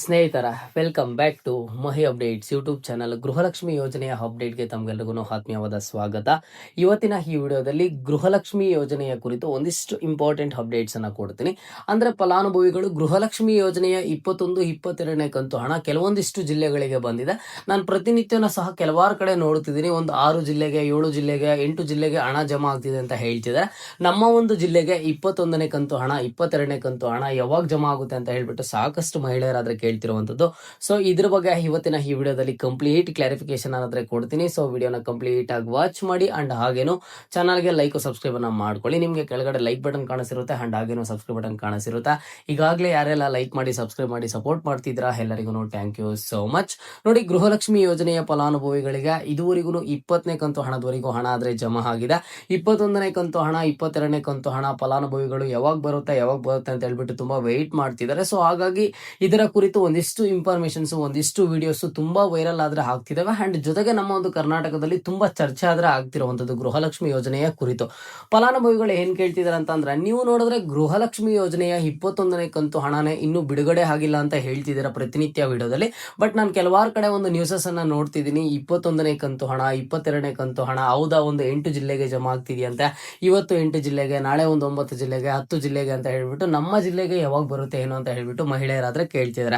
ಸ್ನೇಹಿತರ welcome back to Mahi updates YouTube channel Gruhalakshmi ಯೋಜನೆಯ ಅಪ್ಡೇಟ್ಗೆ ತಮಗೆಲ್ಲರಿಗೂ ಆತ್ಮೀಯವಾದ ಸ್ವಾಗತ. ಇವತ್ತಿನ ಈ ವಿಡಿಯೋದಲ್ಲಿ ಗೃಹಲಕ್ಷ್ಮಿ ಯೋಜನೆಯ ಕುರಿತು ಒಂದಿಷ್ಟು ಇಂಪಾರ್ಟೆಂಟ್ ಅಪ್ಡೇಟ್ಸ್ ಅನ್ನು ಕೊಡ್ತೀನಿ. ಅಂದ್ರೆ ಫಲಾನುಭವಿಗಳು ಗೃಹಲಕ್ಷ್ಮಿ ಯೋಜನೆಯ ಇಪ್ಪತ್ತೊಂದು, ಇಪ್ಪತ್ತೆರಡನೇ ಕಂತು ಹಣ ಕೆಲವೊಂದಿಷ್ಟು ಜಿಲ್ಲೆಗಳಿಗೆ ಬಂದಿದೆ. ನಾನು ಪ್ರತಿನಿತ್ಯನ ಸಹ ಕೆಲವಾರು ಕಡೆ ನೋಡ್ತಿದ್ದೀನಿ. ಒಂದು ಆರು ಜಿಲ್ಲೆಗೆ, ಏಳು ಜಿಲ್ಲೆಗೆ, ಎಂಟು ಜಿಲ್ಲೆಗೆ ಹಣ ಜಮಾ ಆಗ್ತಿದೆ ಅಂತ ಹೇಳ್ತಿದ್ದಾರೆ. ನಮ್ಮ ಒಂದು ಜಿಲ್ಲೆಗೆ ಇಪ್ಪತ್ತೊಂದನೇ ಕಂತು ಹಣ, ಇಪ್ಪತ್ತೆರಡನೇ ಕಂತು ಹಣ ಯಾವಾಗ ಜಮಾ ಆಗುತ್ತೆ ಅಂತ ಹೇಳ್ಬಿಟ್ಟು ಸಾಕಷ್ಟು ಮಹಿಳೆಯರಾದ್ರೆ ಕೇಳ್ತಿರುವಂತದ್ದು ಸೊ ಇದ್ರ ಬಗ್ಗೆ ಇವತ್ತಿನ ಈ ವಿಡಿಯೋದಲ್ಲಿ ಕಂಪ್ಲೀಟ್ ಕ್ಲಾರಿಫಿಕೇಶನ್ ಆದ್ರೆ ಕೊಡ್ತೀನಿ. ಸೊ ವಿಡಿಯೋನ ಕಂಪ್ಲೀಟ್ ಆಗಿ ವಾಚ್ ಮಾಡಿ ಅಂಡ್ ಹಾಗೇನು ಚಾನಲ್ಗೆ ಲೈಕ್ ಸಬ್ಸ್ಕ್ರೈಬ್ ಅನ್ನ ಮಾಡ್ಕೊಳ್ಳಿ. ನಿಮಗೆ ಕೆಳಗಡೆ ಲೈಕ್ ಬಟನ್ ಕಾಣಿಸಿರುತ್ತೆ ಅಂಡ್ ಹಾಗೇನು ಸಬ್ಸ್ಕ್ರೈಬ್ ಬಟನ್ ಕಾಣಿಸಿರುತ್ತೆ? ಈಗಾಗಲೇ ಯಾರೆಲ್ಲ ಲೈಕ್ ಮಾಡಿ ಸಬ್ಸ್ಕ್ರೈಬ್ ಮಾಡಿ ಸಪೋರ್ಟ್ ಮಾಡ್ತಿದ್ರಾ ಎಲ್ಲರಿಗೂ ಥ್ಯಾಂಕ್ ಯು ಸೋ ಮಚ್ ನೋಡಿ, ಗೃಹಲಕ್ಷ್ಮಿ ಯೋಜನೆಯ ಫಲಾನುಭವಿಗಳಿಗೆ ಇದುವರೆಗೂ ಇಪ್ಪತ್ತನೇ ಕಂತು ಹಣದವರೆಗೂ ಹಣ ಆದರೆ ಜಮಾ ಆಗಿದೆ. ಇಪ್ಪತ್ತೊಂದನೇ ಕಂತು ಹಣ, ಇಪ್ಪತ್ತೆರಡನೇ ಕಂತು ಹಣ ಫಲಾನುಭವಿಗಳು ಯಾವಾಗ ಬರುತ್ತೆ ಯಾವಾಗ ಬರುತ್ತೆ ಅಂತ ಹೇಳ್ಬಿಟ್ಟು ತುಂಬಾ ವೆಯ್ಟ್ ಮಾಡ್ತಿದ್ದಾರೆ. ಸೊ ಹಾಗಾಗಿ ಇದರ ಒಂದಿಷ್ಟು ಇನ್ಫಾರ್ಮೇಶನ್ಸ್ ಒಂದಿಷ್ಟು ವಿಡಿಯೋಸ್ ತುಂಬಾ ವೈರಲ್ ಆದ್ರೆ ಆಗ್ತಿದಾವೆ. ಅಂಡ್ ಜೊತೆಗೆ ನಮ್ಮ ಒಂದು ಕರ್ನಾಟಕದಲ್ಲಿ ತುಂಬಾ ಚರ್ಚೆ ಆದ್ರೆ ಆಗ್ತಿರುವಂತದ್ದು ಗೃಹಲಕ್ಷ್ಮಿ ಯೋಜನೆಯ ಕುರಿತು. ಫಲಾನುಭವಿಗಳು ಏನ್ ಕೇಳ್ತಿದಾರೆ ಅಂತಂದ್ರೆ ನೀವು ನೋಡಿದ್ರೆ ಗೃಹಲಕ್ಷ್ಮಿ ಯೋಜನೆಯ ಇಪ್ಪತ್ತೊಂದನೇ ಕಂತು ಹಣನೇ ಇನ್ನೂ ಬಿಡುಗಡೆ ಆಗಿಲ್ಲ ಅಂತ ಹೇಳ್ತಿದ್ದೀರಾ ಪ್ರತಿನಿತ್ಯ ವಿಡಿಯೋದಲ್ಲಿ. ಬಟ್ ನಾನು ಕೆಲವಾರು ಕಡೆ ಒಂದು ನ್ಯೂಸಸ್ ಅನ್ನ ನೋಡ್ತಿದ್ದೀನಿ ಇಪ್ಪತ್ತೊಂದನೇ ಕಂತು ಹಣ, ಇಪ್ಪತ್ತೆರಡನೇ ಕಂತು ಹಣ, ಹೌದಾ, ಒಂದು ಎಂಟು ಜಿಲ್ಲೆಗೆ ಜಮಾ ಆಗ್ತಿದೆಯಂತೆ ಇವತ್ತು ಎಂಟು ಜಿಲ್ಲೆಗೆ, ನಾಳೆ ಒಂದು ಒಂಬತ್ತು ಜಿಲ್ಲೆಗೆ, ಹತ್ತು ಜಿಲ್ಲೆಗೆ ಅಂತ ಹೇಳ್ಬಿಟ್ಟು ನಮ್ಮ ಜಿಲ್ಲೆಗೆ ಯಾವಾಗ ಬರುತ್ತೆ ಏನು ಅಂತ ಹೇಳ್ಬಿಟ್ಟು ಮಹಿಳೆಯರಾದ್ರೆ ಕೇಳ್ತಿದ್ದಾರೆ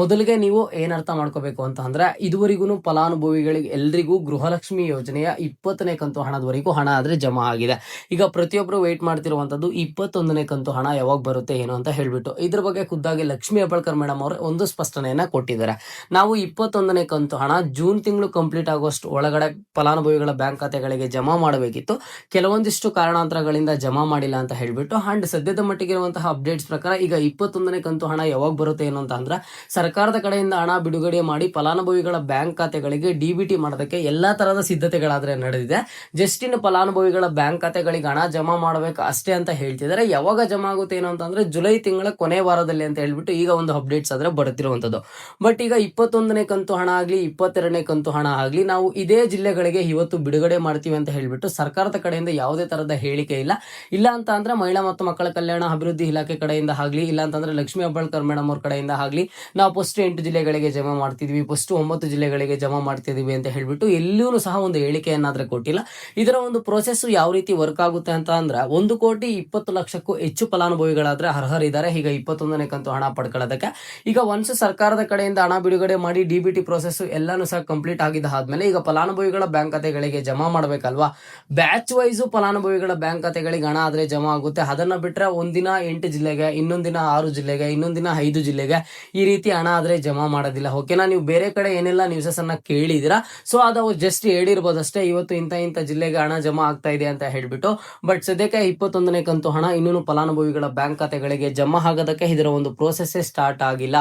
ಮೊದಲಿಗೆ ನೀವು ಏನರ್ಥ ಮಾಡ್ಕೋಬೇಕು ಅಂತ ಅಂದ್ರೆ ಇದುವರೆಗೂ ಫಲಾನುಭವಿಗಳಿಗೆ ಎಲ್ರಿಗೂ ಗೃಹಲಕ್ಷ್ಮಿ ಯೋಜನೆಯ ಇಪ್ಪತ್ತನೇ ಕಂತು ಹಣದವರೆಗೂ ಹಣ ಆದ್ರೆ ಜಮಾ ಆಗಿದೆ. ಈಗ ಪ್ರತಿಯೊಬ್ಬರು ವೇಟ್ ಮಾಡ್ತಿರುವಂತದ್ದು ಇಪ್ಪತ್ತೊಂದನೇ ಕಂತು ಹಣ ಯಾವಾಗ ಬರುತ್ತೆ ಏನು ಅಂತ ಹೇಳ್ಬಿಟ್ಟು, ಇದ್ರ ಬಗ್ಗೆ ಖುದ್ದಾಗಿ ಲಕ್ಷ್ಮಿ ಅಬಳ್ಕರ್ ಮೇಡಮ್ ಅವರು ಒಂದು ಸ್ಪಷ್ಟನೆಯನ್ನ ಕೊಟ್ಟಿದ್ದಾರೆ. ನಾವು ಇಪ್ಪತ್ತೊಂದನೇ ಕಂತು ಹಣ ಜೂನ್ ತಿಂಗಳು ಕಂಪ್ಲೀಟ್ ಆಗುವಷ್ಟು ಒಳಗಡೆ ಫಲಾನುಭವಿಗಳ ಬ್ಯಾಂಕ್ ಖಾತೆಗಳಿಗೆ ಜಮಾ ಮಾಡಬೇಕಿತ್ತು. ಕೆಲವೊಂದಿಷ್ಟು ಕಾರಣಾಂತರಗಳಿಂದ ಜಮಾ ಮಾಡಿಲ್ಲ ಅಂತ ಹೇಳ್ಬಿಟ್ಟು, ಅಂಡ್ ಸದ್ಯದ ಮಟ್ಟಿಗೆ ಇರುವಂತಹ ಅಪ್ಡೇಟ್ಸ್ ಪ್ರಕಾರ ಈಗ ಇಪ್ಪತ್ತೊಂದನೇ ಕಂತು ಹಣ ಯಾವಾಗ ಬರುತ್ತೆ ಏನು ಅಂತ ಅಂದ್ರೆ ಸರ್ಕಾರದ ಕಡೆಯಿಂದ ಹಣ ಬಿಡುಗಡೆ ಮಾಡಿ ಫಲಾನುಭವಿಗಳ ಬ್ಯಾಂಕ್ ಖಾತೆಗಳಿಗೆ ಡಿಬಿಟಿ ಮಾಡೋದಕ್ಕೆ ಎಲ್ಲಾ ತರಹದ ಸಿದ್ಧತೆಗಳಾದ್ರೆ ನಡೆದಿದೆ. ಜಸ್ಟ್ ಇನ್ ಫಲಾನುಭವಿಗಳ ಬ್ಯಾಂಕ್ ಖಾತೆಗಳಿಗೆ ಹಣ ಜಮಾ ಮಾಡಬೇಕು ಅಷ್ಟೇ ಅಂತ ಹೇಳ್ತಿದ್ದಾರೆ. ಯಾವಾಗ ಜಮಾ ಆಗುತ್ತೆ ಏನು ಅಂತಂದ್ರೆ ಜುಲೈ ತಿಂಗಳ ಕೊನೆ ವಾರದಲ್ಲಿ ಅಂತ ಹೇಳ್ಬಿಟ್ಟು ಈಗ ಒಂದು ಅಪ್ಡೇಟ್ಸ್ ಆದ್ರೆ ಬರುತ್ತಿರುವಂತದ್ದು ಬಟ್ ಈಗ ಇಪ್ಪತ್ತೊಂದನೇ ಕಂತು ಹಣ ಆಗ್ಲಿ, ಇಪ್ಪತ್ತೆರಡನೇ ಕಂತು ಹಣ ಆಗ್ಲಿ, ನಾವು ಇದೇ ಜಿಲ್ಲೆಗಳಿಗೆ ಇವತ್ತು ಬಿಡುಗಡೆ ಮಾಡ್ತೀವಿ ಅಂತ ಹೇಳ್ಬಿಟ್ಟು ಸರ್ಕಾರದ ಕಡೆಯಿಂದ ಯಾವುದೇ ತರಹದ ಹೇಳಿಕೆ ಇಲ್ಲ. ಇಲ್ಲ ಅಂತ ಅಂದ್ರೆ ಮಹಿಳಾ ಮತ್ತು ಮಕ್ಕಳ ಕಲ್ಯಾಣ ಅಭಿವೃದ್ಧಿ ಇಲಾಖೆ ಕಡೆಯಿಂದ ಆಗ್ಲಿ, ಇಲ್ಲ ಅಂತಂದ್ರೆ ಲಕ್ಷ್ಮೀ ಹೆಬ್ಬಾಳ್ಕರ್ ಮೇಡಮ್ ಅವ್ರ ಕಡೆಯಿಂದ ಆಗ್ಲಿ ನಾವು ಫಸ್ಟ್ ಎಂಟು ಜಿಲ್ಲೆಗಳಿಗೆ ಜಮಾ ಮಾಡ್ತಿದ್ವಿ ಫಸ್ಟ್ ಒಂಬತ್ತು ಜಿಲ್ಲೆಗಳಿಗೆ ಜಮಾ ಮಾಡ್ತಿದೀವಿ ಅಂತ ಹೇಳ್ಬಿಟ್ಟು ಎಲ್ಲೂ ಸಹ ಒಂದು ಹೇಳಿಕೆಯನ್ನಾದ್ರೆ ಕೊಟ್ಟಿಲ್ಲ. ಇದರ ಒಂದು ಪ್ರೋಸೆಸ್ ಯಾವ ರೀತಿ ವರ್ಕ್ ಆಗುತ್ತೆ ಅಂತ ಅಂದ್ರೆ, ಒಂದು ಕೋಟಿ ಇಪ್ಪತ್ತು ಲಕ್ಷಕ್ಕೂ ಹೆಚ್ಚು ಫಲಾನುಭವಿಗಳಾದ್ರೆ ಅರ್ಹರಿದ್ದಾರೆ. ಈಗ ಇಪ್ಪತ್ತೊಂದನೇ ಕಂತು ಹಣ ಪಡ್ಕೊಳ್ಳೋದಕ್ಕೆ. ಈಗ ಒನ್ಸ್ ಸರ್ಕಾರದ ಕಡೆಯಿಂದ ಹಣ ಬಿಡುಗಡೆ ಮಾಡಿ ಡಿ ಬಿ ಪ್ರೋಸೆಸ್ ಎಲ್ಲಾನು ಸಹ ಕಂಪ್ಲೀಟ್ ಆಗಿದ್ದ ಆದ್ಮೇಲೆ ಈಗ ಫಲಾನುಭವಿಗಳ ಬ್ಯಾಂಕ್ ಖಾತೆಗಳಿಗೆ ಜಮಾ ಮಾಡಬೇಕಲ್ವಾ? ಬ್ಯಾಚ್ ವೈಸ್ ಫಲಾನುಭವಿಗಳ ಬ್ಯಾಂಕ್ ಖಾತೆಗಳಿಗೆ ಹಣ ಆದ್ರೆ ಜಮಾ ಆಗುತ್ತೆ. ಅದನ್ನ ಬಿಟ್ರೆ ಒಂದಿನ ಎಂಟು ಜಿಲ್ಲೆಗೆ, ಇನ್ನೊಂದಿನ ಆರು ಜಿಲ್ಲೆಗೆ, ಇನ್ನೊಂದಿನ ಐದು ಜಿಲ್ಲೆಗೆ ರೀತಿ ಹಣ ಆದ್ರೆ ಜಮಾ ಮಾಡೋದಿಲ್ಲ. ಓಕೆನಾ? ನೀವು ಬೇರೆ ಕಡೆ ಏನೆಲ್ಲ ನ್ಯೂಸಸ್ ಅನ್ನ ಕೇಳಿದಿರಾ? ಸೊ ಅದು ಜಸ್ಟ್ ಹೇಳಿರ್ಬೋದು ಅಷ್ಟೇ ಇವತ್ತು ಇಂಥ ಇಂಥ ಜಿಲ್ಲೆಗೆ ಹಣ ಜಮಾ ಆಗ್ತಾ ಇದೆ ಅಂತ ಹೇಳ್ಬಿಟ್ಟು. ಬಟ್ ಸದ್ಯಕ್ಕೆ ಇಪ್ಪತ್ತೊಂದನೇ ಕಂತು ಹಣ ಇನ್ನೂ ಫಲಾನುಭವಿಗಳ ಬ್ಯಾಂಕ್ ಖಾತೆಗಳಿಗೆ ಜಮಾ ಆಗೋದಕ್ಕೆ ಇದರ ಒಂದು ಪ್ರೋಸೆಸ್ ಸ್ಟಾರ್ಟ್ ಆಗಿಲ್ಲ.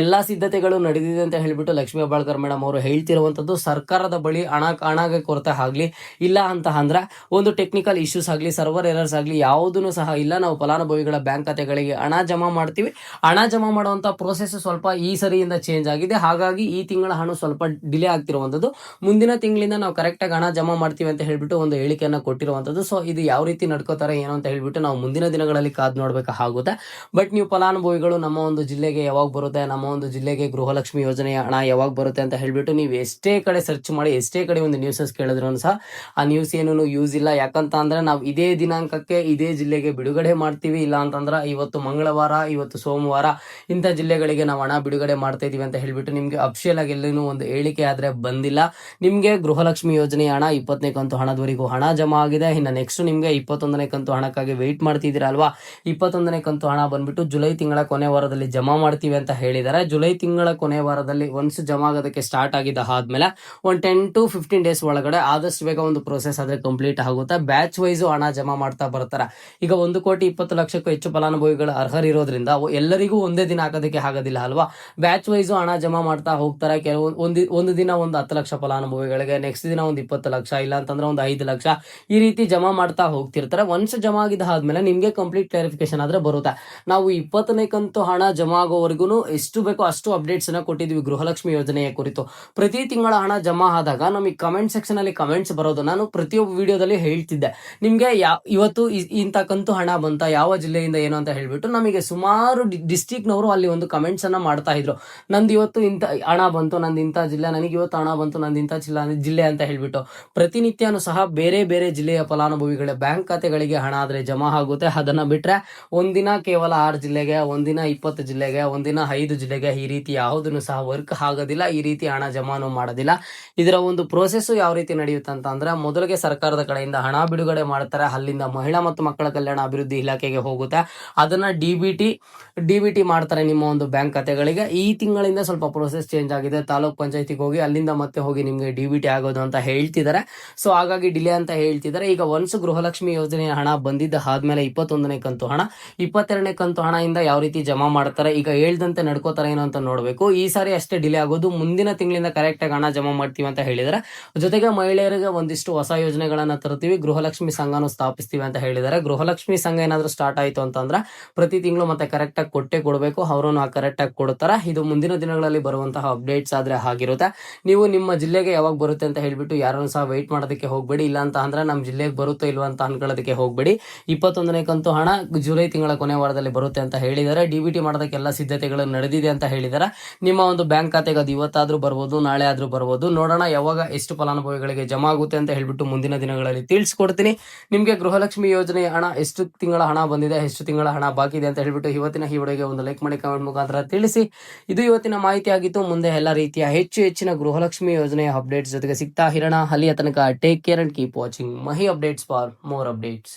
ಎಲ್ಲಾ ಸಿದ್ಧತೆಗಳು ನಡೆದಿದೆ ಅಂತ ಹೇಳ್ಬಿಟ್ಟು ಲಕ್ಷ್ಮೀ ಹೆಬ್ಬಾಳ್ಕರ್ ಮೇಡಮ್ ಅವರು ಹೇಳ್ತಿರುವಂತದ್ದು ಸರ್ಕಾರದ ಬಳಿ ಹಣ ಹಣಗೆ ಕೊರತೆ ಆಗ್ಲಿ, ಇಲ್ಲ ಅಂತ ಅಂದ್ರೆ ಒಂದು ಟೆಕ್ನಿಕಲ್ ಇಶ್ಯೂಸ್ ಆಗಲಿ ಸರ್ವರ್ ಎರರ್ಸ್ ಆಗಲಿ ಯಾವುದೂ ಸಹ ಇಲ್ಲ. ನಾವು ಫಲಾನುಭವಿಗಳ ಬ್ಯಾಂಕ್ ಖಾತೆಗಳಿಗೆ ಹಣ ಜಮಾ ಮಾಡ್ತೀವಿ. ಹಣ ಜಮಾ ಮಾಡುವಂತ ಪ್ರೋಸೆಸ್ ಸ್ವಲ್ಪ ಈ ಸರಿಯಿಂದ ಚೇಂಜ್ ಆಗಿದೆ. ಹಾಗಾಗಿ ಈ ತಿಂಗಳ ಹಣ ಸ್ವಲ್ಪ ಡಿಲೇ ಆಗ್ತಿರುವಂಥದ್ದು ಮುಂದಿನ ತಿಂಗಳಿಂದ ನಾವು ಕರೆಕ್ಟಾಗಿ ಹಣ ಜಮಾ ಮಾಡ್ತೀವಿ ಅಂತ ಹೇಳಿಬಿಟ್ಟು ಒಂದು ಹೇಳಿಕೆಯನ್ನು ಕೊಟ್ಟಿರುವಂಥದ್ದು ಸೊ ಇದು ಯಾವ ರೀತಿ ನಡ್ಕೋತಾರೆ ಏನು ಅಂತ ಹೇಳಿಬಿಟ್ಟು ನಾವು ಮುಂದಿನ ದಿನಗಳಲ್ಲಿ ಕಾದು ನೋಡಬೇಕಾಗುತ್ತೆ. ಬಟ್ ನೀವು ಫಲಾನುಭವಿಗಳು, ನಮ್ಮ ಒಂದು ಜಿಲ್ಲೆಗೆ ಯಾವಾಗ ಬರುತ್ತೆ, ನಮ್ಮ ಒಂದು ಜಿಲ್ಲೆಗೆ ಗೃಹಲಕ್ಷ್ಮಿ ಯೋಜನೆಯ ಹಣ ಯಾವಾಗ ಬರುತ್ತೆ ಅಂತ ಹೇಳಿಬಿಟ್ಟು ನೀವು ಎಷ್ಟೇ ಕಡೆ ಸರ್ಚ್ ಮಾಡಿ, ಎಷ್ಟೇ ಕಡೆ ಒಂದು ನ್ಯೂಸಸ್ ಕೇಳಿದ್ರು ಸಹ ಆ ನ್ಯೂಸ್ ಏನೂ ಯೂಸ್ ಇಲ್ಲ. ಯಾಕಂತ ಅಂದರೆ ನಾವು ಇದೇ ದಿನಾಂಕಕ್ಕೆ ಇದೇ ಜಿಲ್ಲೆಗೆ ಬಿಡುಗಡೆ ಮಾಡ್ತೀವಿ. ಇಲ್ಲ ಅಂತಂದ್ರೆ ಇವತ್ತು ಮಂಗಳವಾರ, ಇವತ್ತು ಸೋಮವಾರ ಇಂಥ ಜಿಲ್ಲೆಗಳಿಗೆ ನಾವು ಹಣ ಬಿಡುಗಡೆ ಮಾಡ್ತಾ ಇದೀವಿ ಅಂತ ಹೇಳಿಬಿಟ್ಟು ನಿಮ್ಗೆ ಅಫಿಷಿಯಲ್ ಆಗಿ ಎಲ್ಲೂ ಒಂದು ಹೇಳಿಕೆ ಆದ್ರೆ ಬಂದಿಲ್ಲ. ನಿಮ್ಗೆ ಗೃಹಲಕ್ಷ್ಮಿ ಯೋಜನೆ ಹಣ ಇಪ್ಪತ್ತನೇ ಕಂತು ಹಣದವರೆಗೂ ಹಣ ಜಮಾ ಆಗಿದೆ. ಇನ್ನು ನೆಕ್ಸ್ಟ್ ನಿಮ್ಗೆ ಇಪ್ಪತ್ತೊಂದನೇ ಕಂತು ಹಣಕ್ಕಾಗಿ ವೆಯ್ಟ್ ಮಾಡ್ತಿದ್ದೀರಾ ಅಲ್ವಾ? ಇಪ್ಪತ್ತೊಂದನೇ ಕಂತು ಹಣ ಬಂದ್ಬಿಟ್ಟು ಜುಲೈ ತಿಂಗಳ ಕೊನೆ ವಾರದಲ್ಲಿ ಜಮಾ ಮಾಡ್ತೀವಿ ಅಂತ ಹೇಳಿದ್ದಾರೆ. ಜುಲೈ ತಿಂಗಳ ಕೊನೆ ವಾರದಲ್ಲಿ ಒನ್ಸ್ ಜಮಾ ಆಗೋದಕ್ಕೆ ಸ್ಟಾರ್ಟ್ ಆಗಿದ್ದ ಆದ್ಮೇಲೆ ಒಂದು ಟೆನ್ ಟು ಫಿಫ್ಟೀನ್ ಡೇಸ್ ಒಳಗಡೆ ಆದಷ್ಟು ಬೇಗ ಒಂದು ಪ್ರೋಸೆಸ್ ಆದರೆ ಕಂಪ್ಲೀಟ್ ಆಗುತ್ತೆ. ಬ್ಯಾಚ್ ವೈಸು ಹಣ ಜಮಾ ಮಾಡ್ತಾ ಬರ್ತಾರೆ. ಈಗ ಒಂದು ಕೋಟಿ ಇಪ್ಪತ್ತು ಲಕ್ಷಕ್ಕೂ ಹೆಚ್ಚು ಫಲಾನುಭವಿಗಳು ಅರ್ಹರಿರೋದ್ರಿಂದ ಎಲ್ಲರಿಗೂ ಒಂದೇ ದಿನ ಹಾಕೋದಕ್ಕೆ ಆಗೋದಿಲ್ಲ ಅಲ್ವಾ? ಬ್ಯಾಚ್ ವೈಸ್ ಹಣ ಜಮಾ ಮಾಡ್ತಾ ಹೋಗ್ತಾರೆ. ಕೆಲವು ಒಂದು ಒಂದು ದಿನ ಒಂದು ಹತ್ತು ಲಕ್ಷ ಫಲಾನುಭವಿಗಳಿಗೆ ನೆಕ್ಸ್ಟ್ ದಿನ ಒಂದು ಇಪ್ಪತ್ತು ಲಕ್ಷ ಇಲ್ಲ ಅಂತಂದ್ರೆ ಒಂದು ಐದು ಲಕ್ಷ ಈ ರೀತಿ ಜಮಾ ಮಾಡ್ತಾ ಹೋಗ್ತಿರ್ತಾರೆ. ಒನ್ಸ್ ಜಮಾ ಆಗಿದ್ದ ಆದ್ಮೇಲೆ ನಿಮಗೆ ಕಂಪ್ಲೀಟ್ ಕ್ಲಾರಿಫಿಕೇಶನ್ ಆದ್ರೆ ಬರುತ್ತೆ. ನಾವು ಇಪ್ಪತ್ತನೇ ಕಂತು ಹಣ ಜಮಾ ಆಗೋವರೆಗೂ ಎಷ್ಟು ಬೇಕೋ ಅಷ್ಟು ಅಪ್ಡೇಟ್ಸ್ ಅನ್ನ ಕೊಟ್ಟಿದ್ವಿ. ಗೃಹಲಕ್ಷ್ಮಿ ಯೋಜನೆಯ ಕುರಿತು. ಪ್ರತಿ ತಿಂಗಳ ಹಣ ಜಮಾ ಆದಾಗ ನಮಗೆ ಕಮೆಂಟ್ ಸೆಕ್ಷನ್ ಅಲ್ಲಿ ಕಮೆಂಟ್ಸ್ ಬರೋದು. ನಾನು ಪ್ರತಿಯೊಬ್ಬ ವಿಡಿಯೋದಲ್ಲಿ ಹೇಳ್ತಿದ್ದೆ. ನಿಮ್ಗೆ ಯಾ, ಇವತ್ತು ಇಂಥ ಕಂತು ಹಣ ಬಂತ, ಯಾವ ಜಿಲ್ಲೆಯಿಂದ ಏನು ಅಂತ ಹೇಳ್ಬಿಟ್ಟು ನಮಗೆ ಸುಮಾರು ಡಿಸ್ಟಿಕ್ ನವರು ಅಲ್ಲಿ ಒಂದು ಕಮೆಂಟ್ಸ್ ಅನ್ನ ಮಾಡ್ತಾ ಇದ್ರು. ನಂದು ಇವತ್ತು ಇಂಥ ಹಣ ಬಂತು, ನಂದು ಇಂಥ ಜಿಲ್ಲೆ, ನನಗೆ ಇವತ್ತು ಹಣ ಬಂತು, ನಂದು ಇಂಥ ಜಿಲ್ಲೆ ಜಿಲ್ಲೆ ಅಂತ ಹೇಳ್ಬಿಟ್ಟು ಪ್ರತಿನಿತ್ಯನೂ ಸಹ ಬೇರೆ ಬೇರೆ ಜಿಲ್ಲೆಯ ಫಲಾನುಭವಿಗಳ ಬ್ಯಾಂಕ್ ಖಾತೆಗಳಿಗೆ ಹಣ ಆದ್ರೆ ಜಮಾ ಆಗುತ್ತೆ. ಅದನ್ನ ಬಿಟ್ರೆ ಒಂದಿನ ಕೇವಲ ಆರು ಜಿಲ್ಲೆಗೆ, ಒಂದಿನ ಇಪ್ಪತ್ತು ಜಿಲ್ಲೆಗೆ, ಒಂದಿನ ಐದು ಜಿಲ್ಲೆಗೆ ಈ ರೀತಿ ಯಾವುದನ್ನು ಸಹ ವರ್ಕ್ ಆಗೋದಿಲ್ಲ, ಈ ರೀತಿ ಹಣ ಜಮಾನು ಮಾಡೋದಿಲ್ಲ. ಇದರ ಒಂದು ಪ್ರೋಸೆಸ್ ಯಾವ ರೀತಿ ನಡೆಯುತ್ತೆ ಅಂತ ಅಂದ್ರೆ ಮೊದಲಿಗೆ ಸರ್ಕಾರದ ಕಡೆಯಿಂದ ಹಣ ಬಿಡುಗಡೆ ಮಾಡ್ತಾರೆ. ಅಲ್ಲಿಂದ ಮಹಿಳಾ ಮತ್ತು ಮಕ್ಕಳ ಕಲ್ಯಾಣ ಅಭಿವೃದ್ಧಿ ಇಲಾಖೆಗೆ ಹೋಗುತ್ತೆ. ಅದನ್ನ D B T D B T ಮಾಡ್ತಾರೆ ನಿಮ್ಮ ಒಂದು ಬ್ಯಾಂಕ್ ಖಾತೆಗಳಿಗೆ ಈ ತಿಂಗಳಿಂದ ಸ್ವಲ್ಪ ಪ್ರೋಸೆಸ್ ಚೇಂಜ್ ಆಗಿದೆ. ತಾಲೂಕ್ ಪಂಚಾಯತಿಗೆ ಹೋಗಿ ಅಲ್ಲಿಂದ ಮತ್ತೆ ಹೋಗಿ ನಿಮಗೆ ಡಿ ಬಿ ಆಗೋದು ಅಂತ ಹೇಳ್ತಿದ್ದಾರೆ. ಸೊ ಹಾಗಾಗಿ ಡಿಲೇ ಅಂತ ಹೇಳ್ತಿದ್ದಾರೆ. ಈಗ ಒನ್ಸ್ ಗೃಹಲಕ್ಷ್ಮಿ ಯೋಜನೆಯ ಹಣ ಬಂದಿದ್ದ ಆದ್ಮೇಲೆ ಇಪ್ಪತ್ತೊಂದನೇ ಕಂತು ಹಣ, ಇಪ್ಪತ್ತೆರಡನೇ ಕಂತು ಹಣ ಇಂದ ಯಾವ ರೀತಿ ಜಮಾ ಮಾಡ್ತಾರೆ, ಈಗ ಹೇಳ್ದಂತೆ ನಡ್ಕೋತಾರೆ ಏನೋ ಅಂತ ನೋಡಬೇಕು. ಈ ಸಾರಿ ಅಷ್ಟೇ ಡಿಲೇ ಆಗೋದು. ಮುಂದಿನ ತಿಂಗಳಿಂದ ಕರೆಕ್ಟ್ ಆಗಿ ಹಣ ಜಮಾ ಮಾಡ್ತೀವಿ ಅಂತ ಹೇಳಿದ್ದಾರೆ. ಜೊತೆಗೆ ಮಹಿಳೆಯರಿಗೆ ಒಂದಿಷ್ಟು ಹೊಸ ಯೋಜನೆಗಳನ್ನ ತರ್ತೀವಿ ಗೃಹಲಕ್ಷ್ಮಿ ಸಂಘನು ಸ್ಥಾಪಿಸ್ತೀವಿ ಅಂತ ಹೇಳಿದ್ದಾರೆ. ಗೃಹಲಕ್ಷ್ಮಿ ಸಂಘ ಏನಾದರೂ ಸ್ಟಾರ್ಟ್ ಆಯ್ತು ಅಂತಂದ್ರೆ ಪ್ರತಿ ತಿಂಗಳು ಮತ್ತೆ ಕರೆಕ್ಟ್ ಆಗಿ ಕೊಟ್ಟೆ ಕೊಡಬೇಕು. ಅವರನ್ನು ಕರೆಕ್ಟ್ ಆಗಿ ಕೊಡ್ತಾರೆ? ಇದು ಮುಂದಿನ ದಿನಗಳಲ್ಲಿ ಬರುವಂತಹ ಅಪ್ಡೇಟ್ಸ್ ಆದ್ರೆ ಆಗಿರುತ್ತೆ ನೀವು ನಿಮ್ಮ ಜಿಲ್ಲೆಗೆ ಯಾವಾಗ ಬರುತ್ತೆ ಅಂತ ಹೇಳ್ಬಿಟ್ಟು ಯಾರನ್ನು ಸಹ ವೆಯ್ಟ್ ಮಾಡೋದಕ್ಕೆ ಹೋಗ್ಬೇಡಿ. ಇಲ್ಲ ಅಂತ ಅಂದ್ರೆ ನಮ್ಮ ಜಿಲ್ಲೆಗೆ ಬರುತ್ತೋ ಇಲ್ವಾ ಅಂತ ಅನ್ಕೊಳ್ಳೋದಕ್ಕೆ ಹೋಗ್ಬೇಡಿ. ಇಪ್ಪತ್ತೊಂದನೇ ಕಂತು ಹಣ ಜುಲೈ ತಿಂಗಳ ಕೊನೆ ವಾರದಲ್ಲಿ ಬರುತ್ತೆ ಅಂತ ಹೇಳಿದ್ದಾರೆ. ಡಿ ಬಿ ಟಿ ಮಾಡೋದಕ್ಕೆ ಎಲ್ಲ ಸಿದ್ಧತೆಗಳು ನಡೆದಿದೆ ಅಂತ ಹೇಳಿದ್ದಾರೆ. ನಿಮ್ಮ ಒಂದು ಬ್ಯಾಂಕ್ ಖಾತೆಗೆ ಅದು ಇವತ್ತಾದ್ರೂ ಬರ್ಬೋದು, ನಾಳೆ ಆದ್ರೂ ಬರ್ಬೋದು. ನೋಡೋಣ ಯಾವಾಗ ಎಷ್ಟು ಫಲಾನುಭವಿಗಳಿಗೆ ಜಮಾ ಆಗುತ್ತೆ ಅಂತ ಹೇಳ್ಬಿಟ್ಟು ಮುಂದಿನ ದಿನಗಳಲ್ಲಿ ತಿಳಿಸ್ಕೊಡ್ತೀನಿ. ನಿಮಗೆ ಗೃಹಲಕ್ಷ್ಮಿ ಯೋಜನೆ ಹಣ, ಎಷ್ಟು ತಿಂಗಳ ಹಣ ಬಂದಿದೆ, ಎಷ್ಟು ತಿಂಗಳ ಹಣ ಬಾಕಿ ಇದೆ ಅಂತ ಹೇಳ್ಬಿಟ್ಟು ಇವತ್ತಿನ ಈ ವಿಡಿಯೋಗೆ ಒಂದು ಲೈಕ್ ಮಾಡಿ ಮುಖಾಂತರ ತಿಳಿಸಿ. ಇದು ಇವತ್ತಿನ ಮಾಹಿತಿ ಆಗಿತ್ತು ಮುಂದೆ ಎಲ್ಲ ರೀತಿಯ ಹೆಚ್ಚು ಹೆಚ್ಚಿನ ಗೃಹಲಕ್ಷ್ಮಿ ಯೋಜನೆಯ ಅಪ್ಡೇಟ್ಸ್ ಜೊತೆಗೆ ಸಿಗ್ತಾ ಹಿರಣ ಅಲ್ಲಿಯ ತನಕ take care and keep watching Mahi updates for more updates